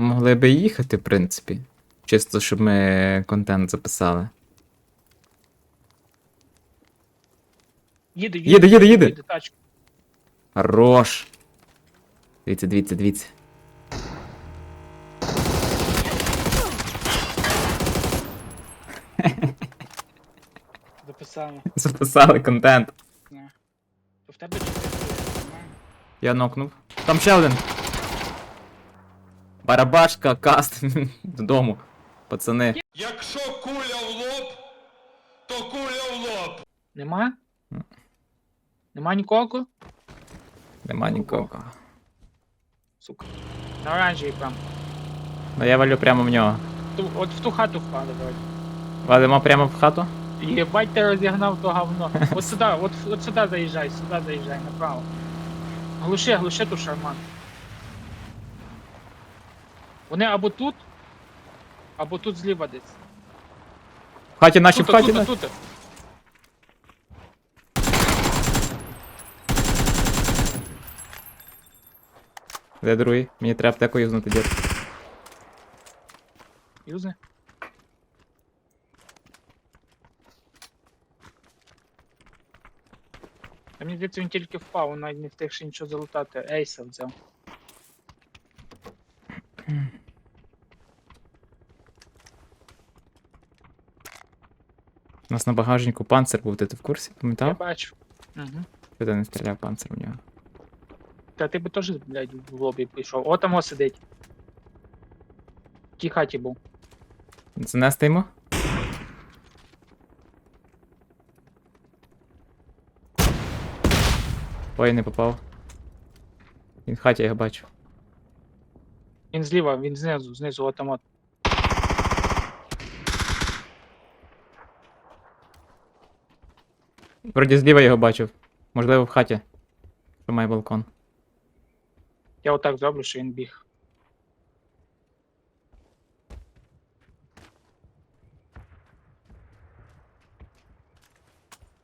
Могли би їхати, в принципі. Чисто, щоб ми контент записали. Їде, Їде, їде, їде. тачка. Хорош. Дивіться, дивіться, дивіться. Записали. Записали контент. Не. В тебе чотири нормально. Я нокнув. Там ще один. Барабашка, каст. Додому. Пацани. Якщо куля в лоб, то куля в лоб. Нема? Нема нікого? Нема нікого. Сука. На оранжевій прям. Ну я валю прямо в нього. Ту, от в ту хату впали, давай. Валимо прямо в хату. Єбать ти розігнав то говно. От сюди, от, от сюди заїжджай, сюди заїжджай, направо. Глуши, глуши ту шарман. Вони або тут, або тут зліва десь. В хаті наші в Тут, хаті. тут, наші. тут. Де другий? Мені треба аптеку юзнути, дід. Юзи. Та мені здається, він тільки впав, навіть не встиг ще нічого залутати. Ейса взяв. У нас на багажнику панцир був, ти в курсі? Я Пам'ятав? бачу. Угу. Ти не стріляв панцир в нього. Та ти би теж, блядь, в лобі пішов. О, там о сидить. В тій хаті був. Занести йому? Ой, не попав. Він в хаті я його бачу. Він зліва, він знизу, знизу, от там от. Вроді зліва його бачив. Можливо, в хаті. Що має балкон. Я отак зроблю, що він біг.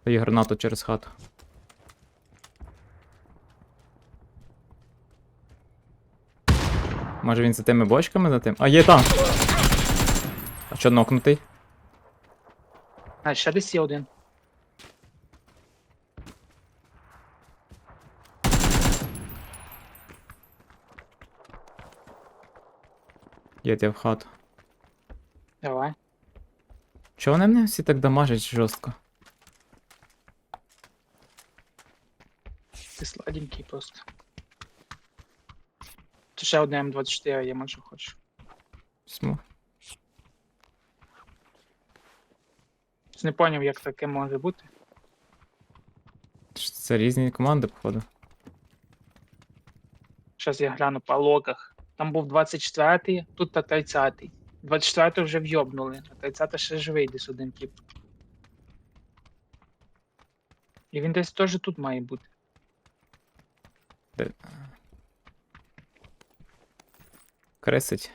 Даю гранату через хату. Може він за тими бочками за тим? А є там! А що нокнутий? А, ще десь є один. Є я в хату. Давай. Чого вони мене всі так дамажать жорстко? Ти сладенький просто. Чи ще одне М24 є, може хочеш. Сму. Не поняв, як таке може бути. Це різні команди, походу. Зараз я гляну по логах. Там був 24-й, тут та 30-й. 24-й вже вйобнули, а 30-й ще живий десь один тип. І він десь теж тут має бути. Кресить.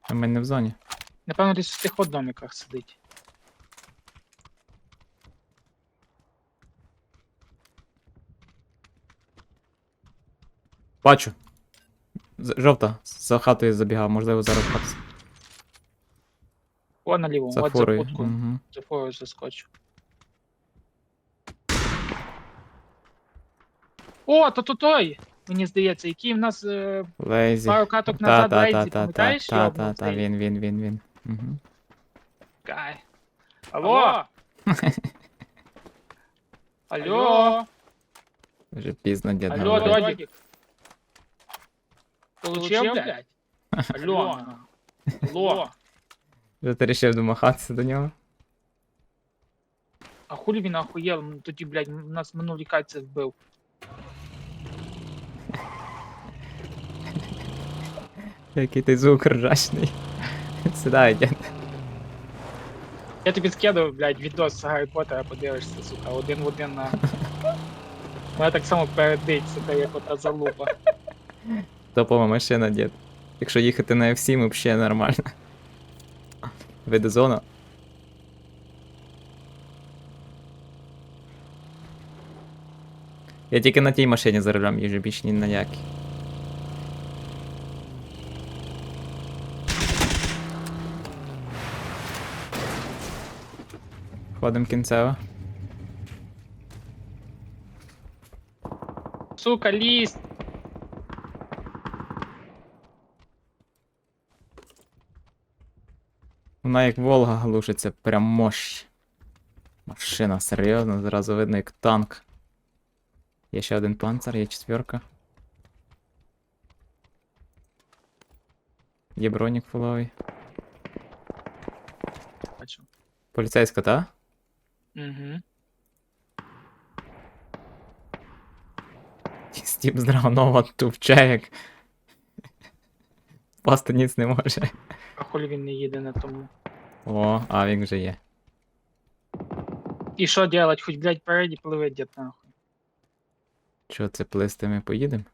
А ми не в зоні. Напевно, десь в тих от домиках сидить. Бачу. З- Жовта, за хатою забігав, можливо, зараз хату. О, наліво, За от за фурою. футку. Угу. За фурою заскочу. О, то то той! Мені здається, який в нас е, Лейзі. пару каток Та, назад та, Лейзі, та, та, та, пам'ятаєш? та, йобнув та, та, цей? він, він, він, він. Угу. Кай. Алло! Алло! Вже пізно дід Алло, говорить. Получив, блядь? Алло! Алло! Вже ти рішив домахатися до нього? А хулі він охуєл, Ну, тоді, блядь, нас минулі кайці вбив. Який ти звук ржачний. Сідай, дід. Я тобі скидав, блядь, відос з Гаррі Поттера, подивишся, сука, один в один на. Вона так само передить, сука, як ота залупа. Топова машина, дід. Якщо їхати на F7, взагалі нормально. Види зона. Я тільки на тій машині за рулем їжджу, більше ні на якій. Ходим кінцево. Сука, ліс! Вона як Волга глушиться, прям мощ. Машина, серйозно, зразу видно як танк. Є ще один панцир, є четверка. Є бронік фуловий. Бачу. Поліцейська, та? Угу. Стіп з Драгонова тупче як. Пасти ніц не може. А хулі він не їде на тому. О, авік вже є. І що делать? Хоч, блядь, переді пливе дід нахуй. Що це плисти ми поїдемо?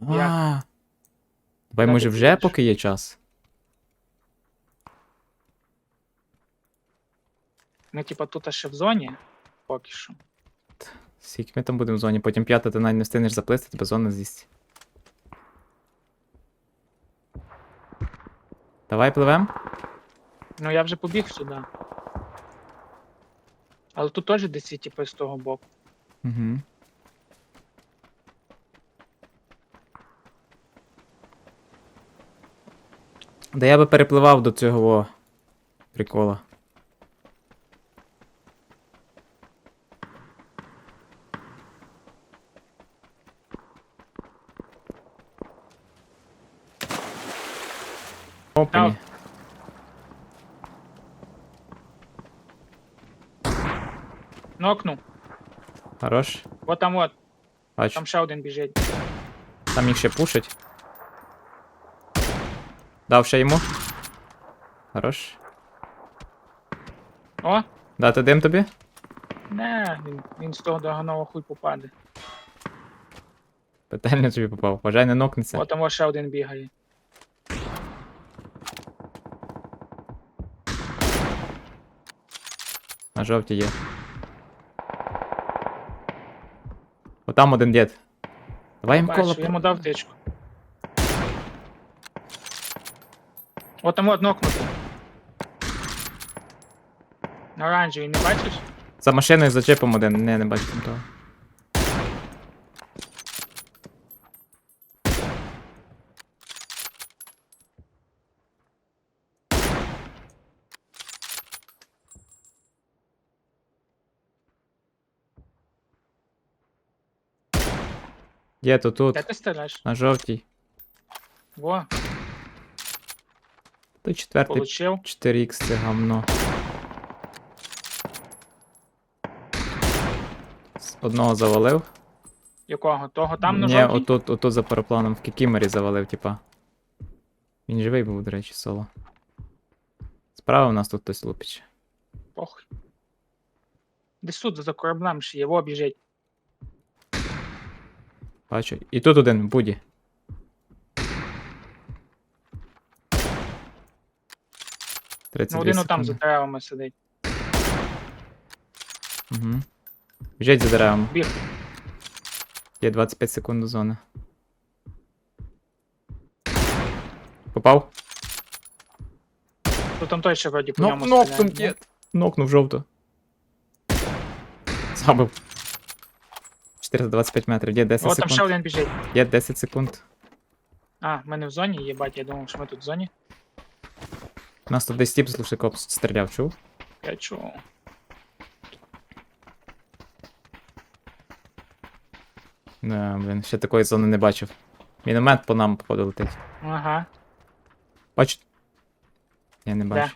Як? А. Давай, Куди може, ти вже їдеш? поки є час. Ми, типа, тут ще в зоні. Поки що. Скільки ми там будемо в зоні, потім п'ята ти навіть не встигнеш заплисти, тебе зона з'їсть. Давай пливем. Ну я вже побіг сюди. Але тут теж десь є, типу, з того боку. Угу. Да я би перепливав до цього прикола. Опані. Нокну. Хорош. Вот там от, Бачу. там ще один біжить. Там їх ще пушить. Дав ще йому. Хорош. О! Дати дим тобі? Не, він, він з того доганого хуй попаде. Петельно тобі попав. Вважай, не нокнеться. От там от ще один бігає. На жовті є. Отам один дід. Давай їм коло. Я йому дав течку. От там одно нокнути. Оранжевий, не бачиш? За машиною за чипом один. Не, не бачу там того. Є то тут, Де ти стріляєш? на жовтій. Во, То четвертий получив. 4х це гамно. З Одного завалив. Якого? Того там на Ні, жовтій? отут, отут за парапланом в Кікімері завалив, типа. Він живий був, до речі, соло. Справа у нас тут хтось лупить. Похуй. Десь тут за кораблем ще є, во біжить. Бачу. І тут один, буді. Ну 32 один отам за деревами сидить. Угу. Біжить за деревами. Біг. Є 25 секунд до зони. Попав? Тут там той ще вроді по ньому нокнув, стріляє. дід. Нокнув жовто. Забив. 425 метрів, є 10 О, там ще секунд. один біжить. Є 10 секунд. А, в мене в зоні, єбать, я думав, що ми тут в зоні. У нас тут десь тип з глушником стріляв, чув? Я чув. Да, блін, ще такої зони не бачив. Міномет по нам походу летить. Ага. Бачу. Я не бачу.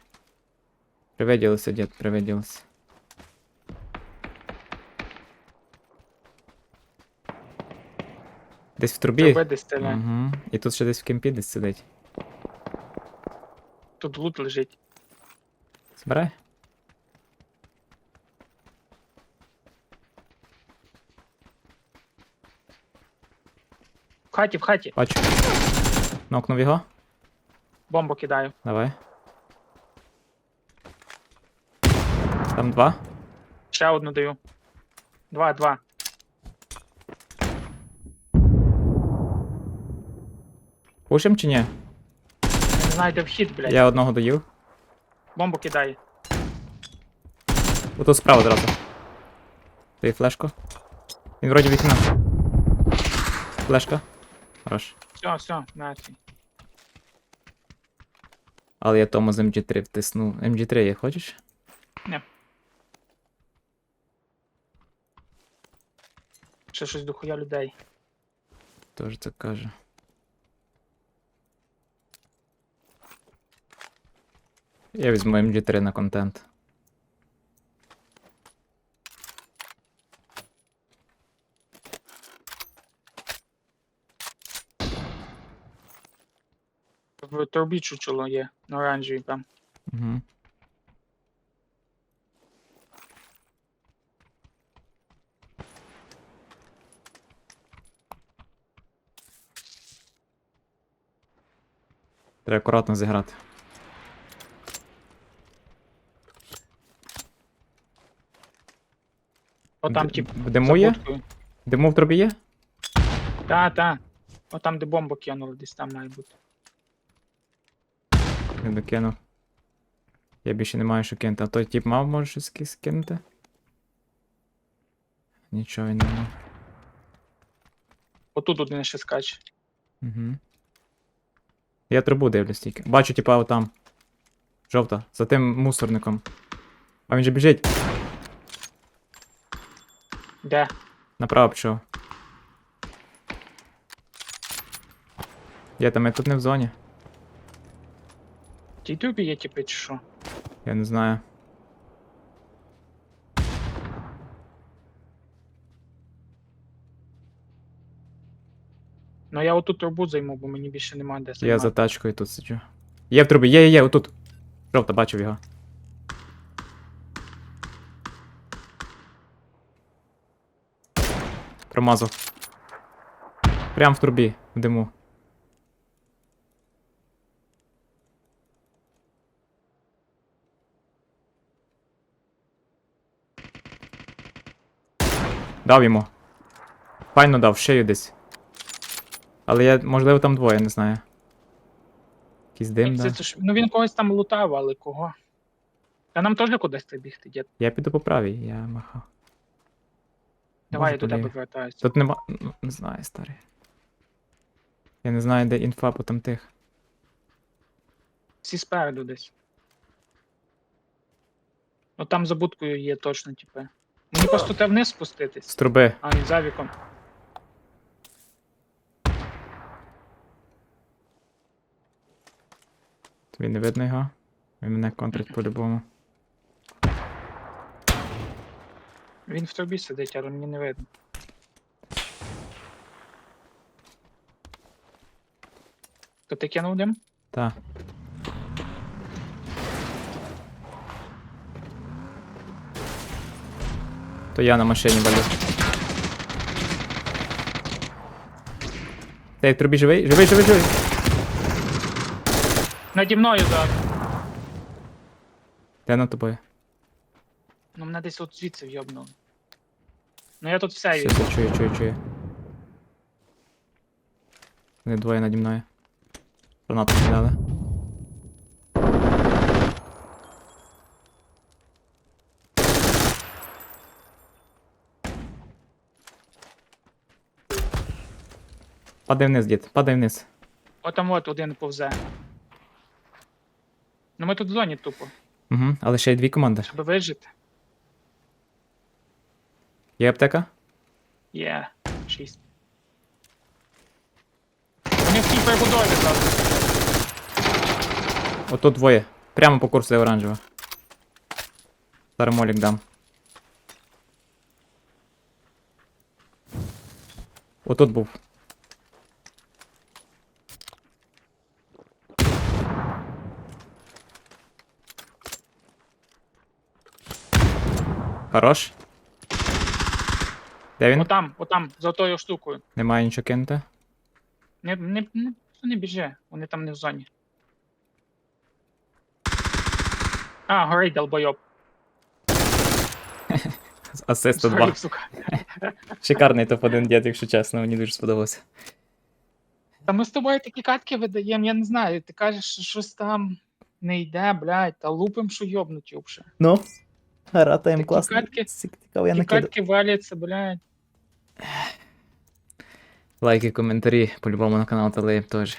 Привиділося, дід, привиділося. Десь в трубі. Тебе десь стріляє. Угу. І тут ще десь в кемпі десь сидить. Тут лут лежить. Збирай. В хаті, в хаті. Бачу. Нокнув його. Бомбу кидаю. Давай. Там два. Ще одну даю. Два, два. Пушим чи ні? Я не знаю, де вхід, блядь. Я одного доїв. Бомбу кидає. Ото справа одразу. Ти флешку. Він вроді вікна. Флешка. Хорош. Все, все, мертвий. Але я тому з MG3 втиснув. MG3 є, хочеш? Ще щось дохуя людей. Тож це каже. Я візьму MG3 на контент. В торбі чучело є, на оранжевій там. Угу. Треба акуратно зіграти. О там тип. в диму є? Диму в трубі є? Та, та. О там, де бомбу кинули, десь там має бути. Не докинув. Я більше не маю що кинути. А той тип мав може щось ки- скинути? Нічого він не мав. Отут один ще скаче. Угу. Я трубу дивлюсь тільки. Бачу, типа, отам. Жовта, за тим мусорником. А він же біжить. Де? Направо пішов. Я там, я тут не в зоні. Тій трубі є типи чи що? Я не знаю. Ну я отут трубу займу, бо мені більше немає де Я займати. за тачкою тут сиджу. Є в трубі, є, є, є, отут. Жовта, бачив його. Промазав. Прям в трубі, в диму. Дав йому. Файно дав, шею десь. Але я, можливо, там двоє, не знаю. Якийсь дим, Це, да? це ж- ну він когось там лутав, але кого? Та нам теж кудись треба бігти, дід. Я піду по правій, я махав. Давай я до тебе повертаюся. Тут нема. ну, Не знаю, старий. Я не знаю, де інфа по там тих. Всі спереду десь. Ну там за будкою є точно, типи. Мені просто треба вниз спуститись. З труби. А, він за віком. Тобі не видно його. Він мене контрить по-любому. Він в трубі сидить, але мені не видно. То ти кинув дим? Та. То я на машині валю. Ти в трубі живий? Живий, живий, живий! Наді мною зараз. Де над тобою? Ну мене десь от звідси вйобнуло. Ну я тут все Все, є. все, чую, чую, чую. Вони двоє наді мною. Гранату кидали. Падай вниз, дід, падай вниз. Отам от один повзе. Ну ми тут в зоні тупо, Угу, але ще й дві команди. щоб вижити. Є аптека? Є, шість. Вони в тій прибудові зараз. Отут двоє. Прямо по курсу оранжево. Зараз молік дам. Отут був. Хорош. Де він? Отам, отам, за тою штукою. Немає нічого кинути. Не, не, не, не біжи, вони там не в зоні. А, горить долбойоб. Асист 2. Згорів, сука. Шикарний топ-1 дід, якщо чесно, мені дуже сподобався. Та ми з тобою такі катки видаємо, я не знаю. Ти кажеш, що щось там не йде, блядь, та лупим, що йобнуті взагалі. Ну, Грата їм Такі класно. катки- Цікаво, я Ті накидаю. катки валяться, блядь. Лайки, коментарі, по-любому на канал Талип теж.